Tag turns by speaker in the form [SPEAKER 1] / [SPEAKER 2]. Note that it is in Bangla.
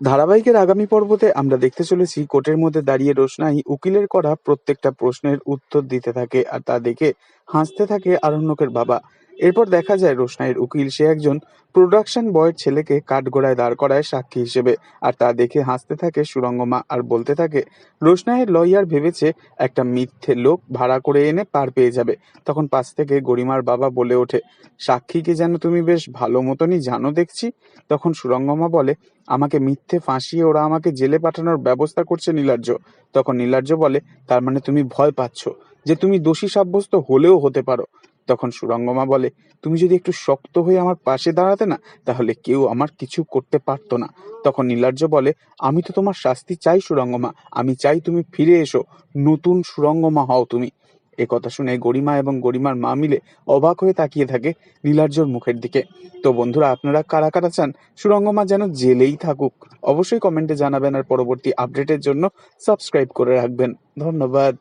[SPEAKER 1] ধারাবাহিকের আগামী পর্বতে আমরা দেখতে চলেছি কোর্টের মধ্যে দাঁড়িয়ে রোশনাই উকিলের করা প্রত্যেকটা প্রশ্নের উত্তর দিতে থাকে আর তা দেখে হাসতে থাকে আরণ্যকের বাবা। এরপর দেখা যায় রোশনাইয়ের উকিল, সে একজন প্রোডাকশন বয়ের ছেলেকে কাঠগোড়ায় দাঁড় করায় সাক্ষী হিসেবে। আর তা দেখে হাসতে থাকে সুরঙ্গমা আর বলতে থাকে, রোশনাইয়ের লয়ার ভেবেছে একটা মিথ্যে লোক ভাড়া করে এনে পার পেয়ে যাবে। তখন পাশ থেকে গরিমার বাবা বলে ওঠে, সাক্ষীকে যেন তুমি বেশ ভালো মতনই জানো দেখছি। তখন সুরঙ্গমা বলে, আমাকে মিথ্যে ফাঁসিয়ে ওরা আমাকে জেলে পাঠানোর ব্যবস্থা করছে নীলার্য। তখন নীলার্য বলে, তার মানে তুমি ভয় পাচ্ছ যে তুমি দোষী সাব্যস্ত হলেও হতে পারো। তখন সুরঙ্গমা বলে, তুমি যদি একটু শক্ত হয়ে আমার পাশে দাঁড়াতে না, তাহলে কেউ আমার কিছু করতে পারতো না। তখন নীলার্য বলে, আমি তো তোমার শাস্তি চাই সুরঙ্গমা আমি চাই তুমি ফিরে এসো, নতুন সুরঙ্গমা হও তুমি। এ কথা শুনে গরিমা এবং গরিমার মা মিলে অবাক হয়ে তাকিয়ে থাকে নীলার্যর মুখের দিকে। তো বন্ধুরা, আপনারা কারা কারা চান? সুরঙ্গমা যেন জেলেই থাকুক। অবশ্যই কমেন্টে জানাবেন আর পরবর্তী আপডেটের জন্য সাবস্ক্রাইব করে রাখবেন। ধন্যবাদ।